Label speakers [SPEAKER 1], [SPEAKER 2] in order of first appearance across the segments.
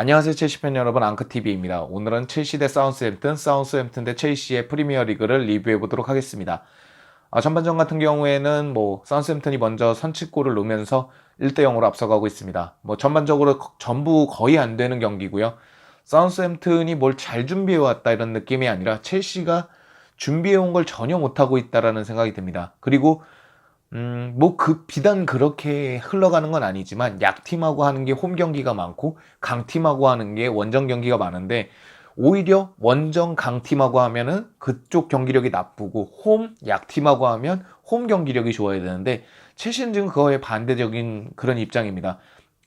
[SPEAKER 1] 안녕하세요 첼시 팬 여러분 앙크TV입니다. 오늘은 첼시 대 사운스햄튼, 사운스햄튼 대 첼시의 프리미어 리그를 리뷰해 보도록 하겠습니다. 아, 전반전 같은 경우에는 뭐 사운스햄튼이 먼저 선취골을 넣으면서 1대 0으로 앞서가고 있습니다. 뭐 전반적으로 거- 전부 거의 안 되는 경기고요. 사운스햄튼이 뭘 잘 준비해 왔다 이런 느낌이 아니라 첼시가 준비해 온 걸 전혀 못 하고 있다라는 생각이 듭니다. 그리고 음, 뭐, 그, 비단 그렇게 흘러가는 건 아니지만, 약팀하고 하는 게 홈 경기가 많고, 강팀하고 하는 게 원정 경기가 많은데, 오히려 원정 강팀하고 하면은 그쪽 경기력이 나쁘고, 홈 약팀하고 하면 홈 경기력이 좋아야 되는데, 최신 지금 그거에 반대적인 그런 입장입니다.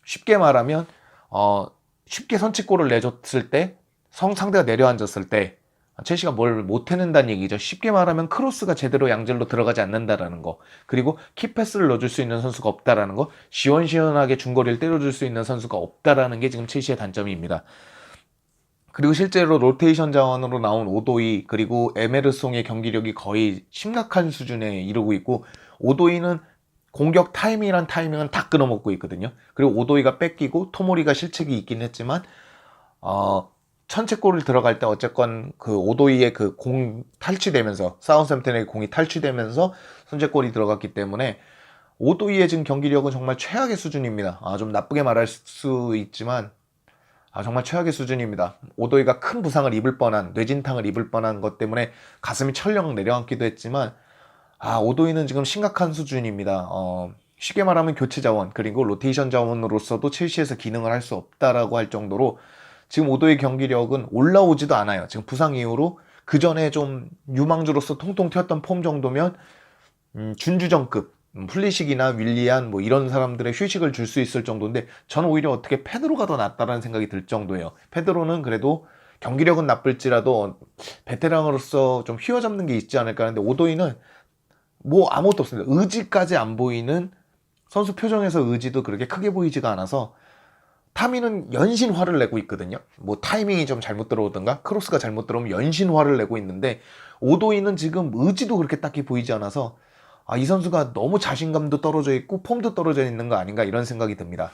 [SPEAKER 1] 쉽게 말하면, 어, 쉽게 선취골을 내줬을 때, 성 상대가 내려앉았을 때, 첼시가 뭘 못해낸다는 얘기죠. 쉽게 말하면 크로스가 제대로 양질로 들어가지 않는다라는 거. 그리고 키패스를 넣어줄 수 있는 선수가 없다라는 거. 시원시원하게 중거리를 때려줄 수 있는 선수가 없다라는 게 지금 첼시의 단점입니다. 그리고 실제로 로테이션 자원으로 나온 오도이 그리고 에메르송의 경기력이 거의 심각한 수준에 이르고 있고 오도이는 공격 타이밍이란 타이밍은 다 끊어먹고 있거든요. 그리고 오도이가 뺏기고 토모리가 실책이 있긴 했지만 어 천체골을 들어갈 때 어쨌건 그 오도이의 그 공 탈취되면서 사운샘튼의 공이 탈취되면서 선제골이 들어갔기 때문에 오도이의 지금 경기력은 정말 최악의 수준입니다. 아, 좀 나쁘게 말할 수 있지만 아, 정말 최악의 수준입니다. 오도이가 큰 부상을 입을 뻔한 뇌진탕을 입을 뻔한 것 때문에 가슴이 철렁 내려앉기도 했지만 아, 오도이는 지금 심각한 수준입니다. 어, 쉽게 말하면 교체 자원 그리고 로테이션 자원으로서도 첼시에서 기능을 할 수 없다라고 할 정도로 지금 오도의 경기력은 올라오지도 않아요. 지금 부상 이후로 그 전에 좀 유망주로서 통통 튀었던 폼 정도면 음, 준주정급 음, 플리식이나 윌리안 뭐 이런 사람들의 휴식을 줄 수 있을 정도인데 저는 오히려 어떻게 페드로가 더 낫다라는 생각이 들 정도예요. 페드로는 그래도 경기력은 나쁠지라도 베테랑으로서 좀 휘어잡는 게 있지 않을까 하는데 오도이는 뭐 아무것도 없습니다. 의지까지 안 보이는 선수 표정에서 의지도 그렇게 크게 보이지가 않아서 타미는 연신 화를 내고 있거든요. 뭐 타이밍이 좀 잘못 들어오든가 크로스가 잘못 들어오면 연신 화를 내고 있는데 오도이는 지금 의지도 그렇게 딱히 보이지 않아서 아, 이 선수가 너무 자신감도 떨어져 있고 폼도 떨어져 있는 거 아닌가 이런 생각이 듭니다.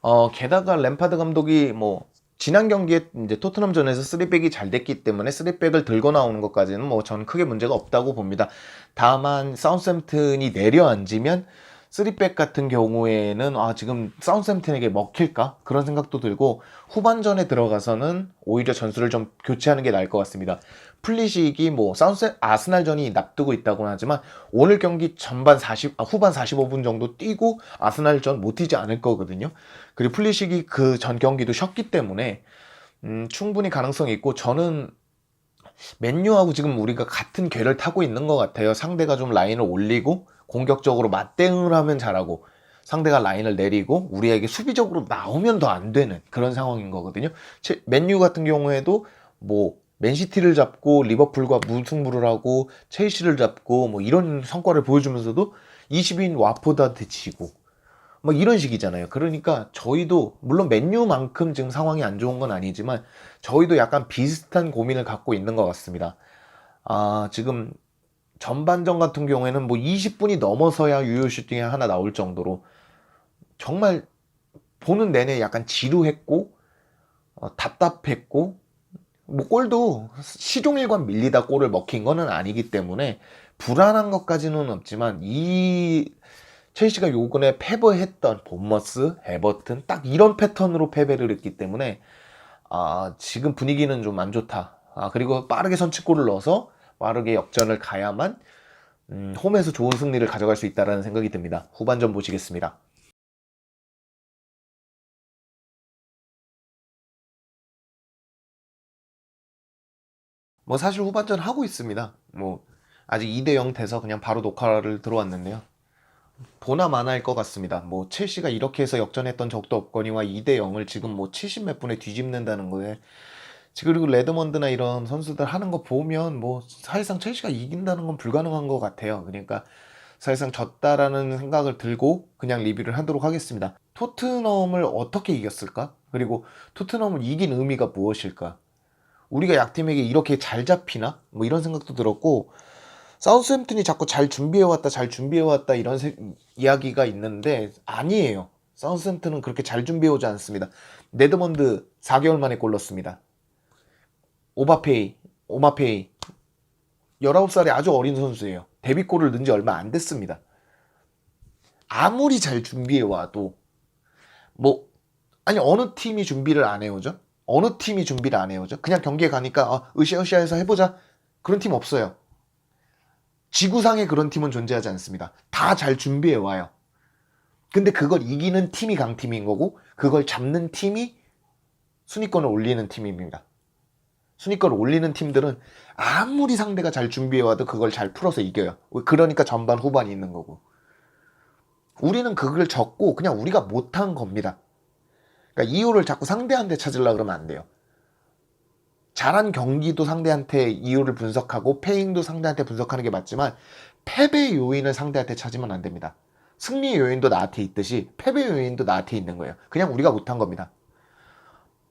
[SPEAKER 1] 어, 게다가 램파드 감독이 뭐 지난 경기에 이제 토트넘전에서 3백이 잘 됐기 때문에 3백을 들고 나오는 것까지는 뭐 저는 크게 문제가 없다고 봅니다. 다만 사운샘튼이 내려앉으면 3백 같은 경우에는 아 지금 사운샘튼에게 먹힐까 그런 생각도 들고 후반전에 들어가서는 오히려 전술을 좀 교체하는 게 나을 것 같습니다. 플리식이 뭐 사운스 아스날전이 납두고 있다고는 하지만 오늘 경기 전반 40 아, 후반 45분 정도 뛰고 아스날전 못 뛰지 않을 거거든요. 그리고 플리식이 그 전 경기도 쉬었기 때문에 음, 충분히 가능성이 있고 저는 맨유하고 지금 우리가 같은 궤를 타고 있는 것 같아요. 상대가 좀 라인을 올리고 공격적으로 맞대응을 하면 잘하고 상대가 라인을 내리고 우리에게 수비적으로 나오면 더 안 되는 그런 상황인 거거든요. 체- 맨유 같은 경우에도 뭐 맨시티를 잡고 리버풀과 무승부를 하고 첼시를 잡고 뭐 이런 성과를 보여주면서도 20인 와포드한테 지고 뭐 이런 식이잖아요. 그러니까 저희도 물론 맨유만큼 지금 상황이 안 좋은 건 아니지만 저희도 약간 비슷한 고민을 갖고 있는 것 같습니다. 아, 지금 전반전 같은 경우에는 뭐 20분이 넘어서야 유효 슈팅이 하나 나올 정도로 정말 보는 내내 약간 지루했고 어, 답답했고 뭐 골도 시종일관 밀리다 골을 먹힌 거는 아니기 때문에 불안한 것까지는 없지만 이 첼시가 요번에 패배했던 본머스, 에버튼 딱 이런 패턴으로 패배를 했기 때문에 아, 지금 분위기는 좀 안 좋다. 아, 그리고 빠르게 선취골을 넣어서 빠르게 역전을 가야만 음, 홈에서 좋은 승리를 가져갈 수 있다라는 생각이 듭니다. 후반전 보시겠습니다. 뭐 사실 후반전 하고 있습니다. 뭐 아직 2대 0 돼서 그냥 바로 녹화를 들어왔는데요. 보나 마나일 것 같습니다. 뭐 첼시가 이렇게 해서 역전했던 적도 없거니와 2대 0을 지금 뭐 70 몇 분에 뒤집는다는 거에 그리고 레드먼드나 이런 선수들 하는 거 보면 뭐 사실상 첼시가 이긴다는 건 불가능한 것 같아요. 그러니까 사실상 졌다라는 생각을 들고 그냥 리뷰를 하도록 하겠습니다. 토트넘을 어떻게 이겼을까? 그리고 토트넘을 이긴 의미가 무엇일까? 우리가 약팀에게 이렇게 잘 잡히나? 뭐 이런 생각도 들었고 사우스햄튼이 자꾸 잘 준비해왔다, 잘 준비해왔다 이런 세- 이야기가 있는데 아니에요. 사우스햄튼은 그렇게 잘 준비해오지 않습니다. 네드먼드 4개월 만에 골 넣었습니다. 오바페이, 오마페이 19살의 아주 어린 선수예요. 데뷔골을 넣은 지 얼마 안 됐습니다. 아무리 잘 준비해 와도 뭐 아니 어느 팀이 준비를 안 해오죠? 어느 팀이 준비를 안 해오죠? 그냥 경기에 가니까 아, 으쌰으쌰해서 해보자 그런 팀 없어요. 지구상에 그런 팀은 존재하지 않습니다. 다 잘 준비해 와요. 근데 그걸 이기는 팀이 강팀인 거고 그걸 잡는 팀이 순위권을 올리는 팀입니다. 순위권을 올리는 팀들은 아무리 상대가 잘 준비해 와도 그걸 잘 풀어서 이겨요. 그러니까 전반 후반이 있는 거고. 우리는 그걸 적고 그냥 우리가 못한 겁니다. 그러니까 이유를 자꾸 상대한테 찾으려고 그러면 안 돼요. 잘한 경기도 상대한테 이유를 분석하고 패인도 상대한테 분석하는 게 맞지만 패배 요인을 상대한테 찾으면 안 됩니다. 승리 요인도 나한테 있듯이 패배 요인도 나한테 있는 거예요. 그냥 우리가 못한 겁니다.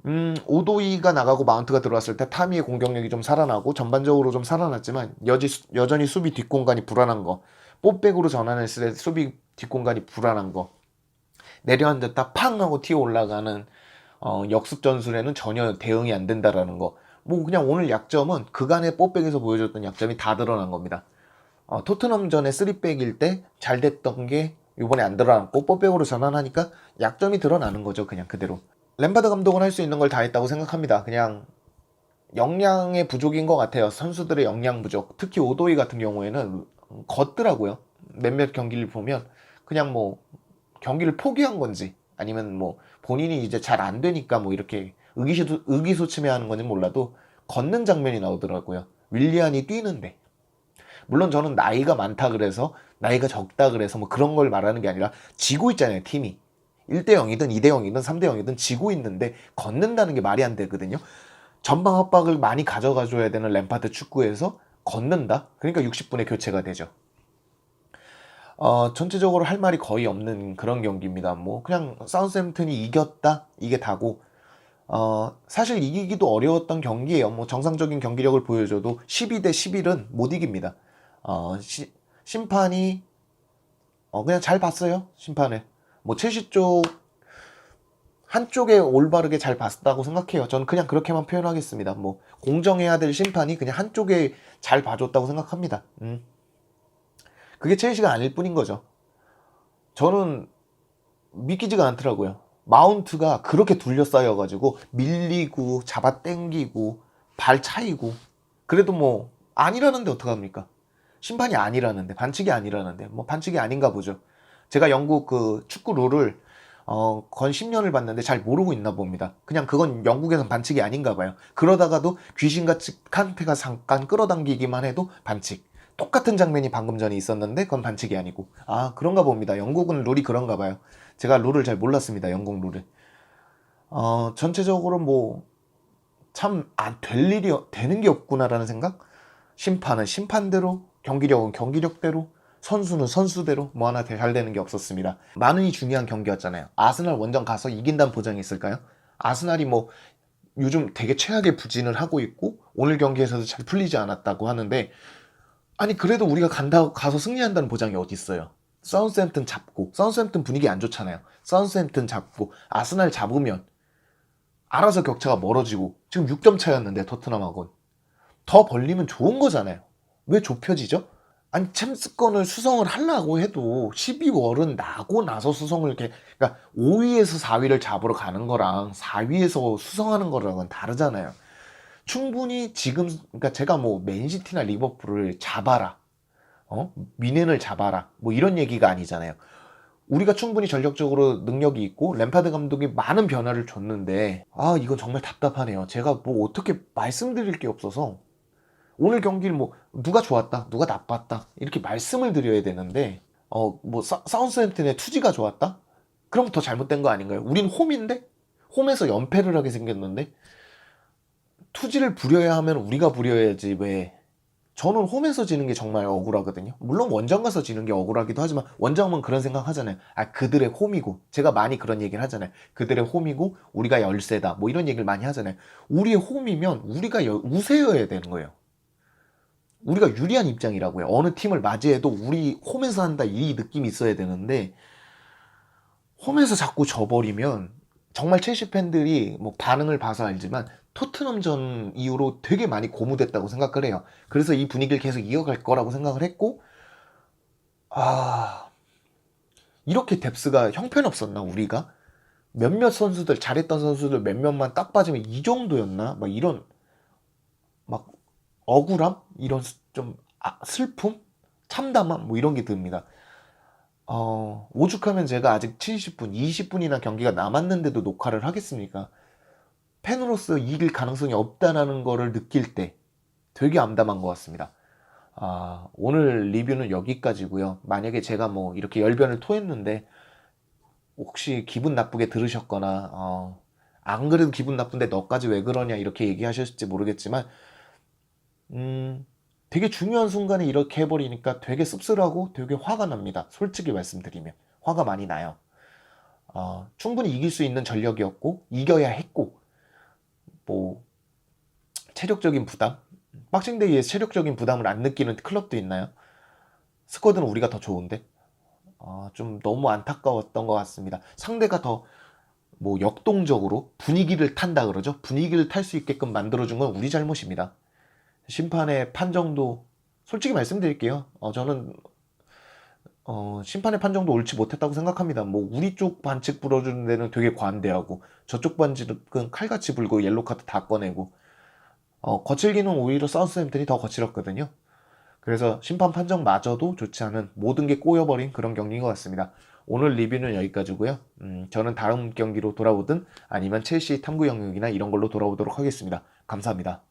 [SPEAKER 1] 음, 오도이가 나가고 마운트가 들어왔을 때 타미의 공격력이 좀 살아나고 전반적으로 좀 살아났지만 여지, 여전히 수비 뒷공간이 불안한 거 뽀백으로 전환했을 때 수비 뒷공간이 불안한 거 내려앉았다 팡 하고 튀어 올라가는 어, 역습 전술에는 전혀 대응이 안 된다라는 거. 뭐 그냥 오늘 약점은 그간의 뽀백에서 보여줬던 약점이 다 드러난 겁니다. 어, 토트넘 전에 3백일 때 잘 됐던 게 이번에 안 드러났고 뽀백으로 전환하니까 약점이 드러나는 거죠. 그냥 그대로. 램바드 감독은 할 수 있는 걸 다 했다고 생각합니다. 그냥 역량의 부족인 것 같아요. 선수들의 역량 부족. 특히 오도이 같은 경우에는 걷더라고요. 몇몇 경기를 보면 그냥 뭐 경기를 포기한 건지 아니면 뭐 본인이 이제 잘 안 되니까 뭐 이렇게 의기소, 의기소침해하는 건지 몰라도 걷는 장면이 나오더라고요. 윌리안이 뛰는데 물론 저는 나이가 많다 그래서 나이가 적다 그래서 뭐 그런 걸 말하는 게 아니라 지고 있잖아요 팀이 1대 0이든 2대 0이든 3대 0이든 지고 있는데 걷는다는 게 말이 안 되거든요. 전방 압박을 많이 가져가 줘야 되는 램파드 축구에서 걷는다? 그러니까 60분에 교체가 되죠. 어, 전체적으로 할 말이 거의 없는 그런 경기입니다. 뭐 그냥 사우스햄튼이 이겼다 이게 다고 어, 사실 이기기도 어려웠던 경기예요. 뭐 정상적인 경기력을 보여줘도 12대 11은 못 이깁니다. 어, 시, 심판이 어, 그냥 잘 봤어요. 심판을. 뭐 첼시 쪽 한쪽에 올바르게 잘 봤다고 생각해요. 저는 그냥 그렇게만 표현하겠습니다. 뭐 공정해야 될 심판이 그냥 한쪽에 잘 봐줬다고 생각합니다. 음. 그게 첼시가 아닐 뿐인 거죠. 저는 믿기지가 않더라고요. 마운트가 그렇게 둘러싸여가지고 밀리고 잡아 당기고 발 차이고 그래도 뭐 아니라는데 어떡합니까? 심판이 아니라는데 반칙이 아니라는데 뭐 반칙이 아닌가 보죠. 제가 영국 그 축구 룰을 어, 건 10년을 봤는데 잘 모르고 있나 봅니다. 그냥 그건 영국에선 반칙이 아닌가 봐요. 그러다가도 귀신같이 칸테가 잠깐 끌어당기기만 해도 반칙. 똑같은 장면이 방금 전에 있었는데 그건 반칙이 아니고. 아, 그런가 봅니다. 영국은 룰이 그런가 봐요. 제가 룰을 잘 몰랐습니다. 영국 룰을. 어, 전체적으로 뭐, 참, 안 될 일이, 되는 게 없구나라는 생각? 심판은 심판대로, 경기력은 경기력대로, 선수는 선수대로 뭐 하나 잘 되는 게 없었습니다. 많이 중요한 경기였잖아요. 아스날 원정 가서 이긴다는 보장이 있을까요? 아스날이 뭐 요즘 되게 최악의 부진을 하고 있고 오늘 경기에서도 잘 풀리지 않았다고 하는데 아니 그래도 우리가 간다 가서 승리한다는 보장이 어디 있어요? 사운스햄튼 잡고 사운스햄튼 분위기 안 좋잖아요. 사운스햄튼 잡고 아스날 잡으면 알아서 격차가 멀어지고 지금 6점 차였는데 토트넘하고는 더 벌리면 좋은 거잖아요. 왜 좁혀지죠? 아니 챔스권을 수성을 하려고 해도 12월은 나고 나서 수성을 이렇게 그러니까 5위에서 4위를 잡으러 가는 거랑 4위에서 수성하는 거랑은 다르잖아요. 충분히 지금 그러니까 제가 뭐 맨시티나 리버풀을 잡아라. 어? 미넨을 잡아라. 뭐 이런 얘기가 아니잖아요. 우리가 충분히 전력적으로 능력이 있고 램파드 감독이 많은 변화를 줬는데 아 이건 정말 답답하네요. 제가 뭐 어떻게 말씀드릴 게 없어서 오늘 경기를 뭐 누가 좋았다, 누가 나빴다 이렇게 말씀을 드려야 되는데 어 뭐 사운스햄튼의 투지가 좋았다? 그럼 더 잘못된 거 아닌가요? 우린 홈인데 홈에서 연패를 하게 생겼는데 투지를 부려야 하면 우리가 부려야지 왜 저는 홈에서 지는 게 정말 억울하거든요. 물론 원정 가서 지는 게 억울하기도 하지만 원정은 그런 생각 하잖아요. 아 그들의 홈이고 제가 많이 그런 얘기를 하잖아요. 그들의 홈이고 우리가 열세다 뭐 이런 얘기를 많이 하잖아요. 우리의 홈이면 우리가 여, 우세여야 되는 거예요. 우리가 유리한 입장이라고요. 어느 팀을 맞이해도 우리 홈에서 한다 이 느낌이 있어야 되는데 홈에서 자꾸 져버리면 정말 첼시 팬들이 뭐 반응을 봐서 알지만 토트넘전 이후로 되게 많이 고무됐다고 생각을 해요. 그래서 이 분위기를 계속 이어갈 거라고 생각을 했고 아 이렇게 뎁스가 형편없었나 우리가 몇몇 선수들 잘했던 선수들 몇몇만 딱 빠지면 이 정도였나 막 이런 막 억울함 이런 스- 좀 아, 슬픔 참담함 뭐 이런 게 듭니다. 어, 오죽하면 제가 아직 70분, 20분이나 경기가 남았는데도 녹화를 하겠습니까? 팬으로서 이길 가능성이 없다라는 거를 느낄 때 되게 암담한 것 같습니다. 아, 오늘 리뷰는 여기까지고요. 만약에 제가 뭐 이렇게 열변을 토했는데 혹시 기분 나쁘게 들으셨거나 어, 안 그래도 기분 나쁜데 너까지 왜 그러냐 이렇게 얘기하셨을지 모르겠지만 음, 되게 중요한 순간에 이렇게 해버리니까 되게 씁쓸하고 되게 화가 납니다. 솔직히 말씀드리면 화가 많이 나요. 어, 충분히 이길 수 있는 전력이었고 이겨야 했고 뭐 체력적인 부담 박싱데이에 체력적인 부담을 안 느끼는 클럽도 있나요? 스쿼드는 우리가 더 좋은데 아, 좀 너무 안타까웠던 것 같습니다. 상대가 더 뭐 역동적으로 분위기를 탄다 그러죠. 분위기를 탈 수 있게끔 만들어준 건 우리 잘못입니다. 심판의 판정도 솔직히 말씀드릴게요. 어, 저는 어, 심판의 판정도 옳지 못했다고 생각합니다. 뭐 우리 쪽 반칙 불어주는 데는 되게 관대하고 저쪽 반칙은 칼같이 불고 옐로 카드 다 꺼내고 어, 거칠기는 오히려 사우스햄튼이 더 거칠었거든요. 그래서 심판 판정마저도 좋지 않은 모든 게 꼬여버린 그런 경기인 것 같습니다. 오늘 리뷰는 여기까지고요. 음, 저는 다음 경기로 돌아오든 아니면 첼시 탐구 영역이나 이런 걸로 돌아오도록 하겠습니다. 감사합니다.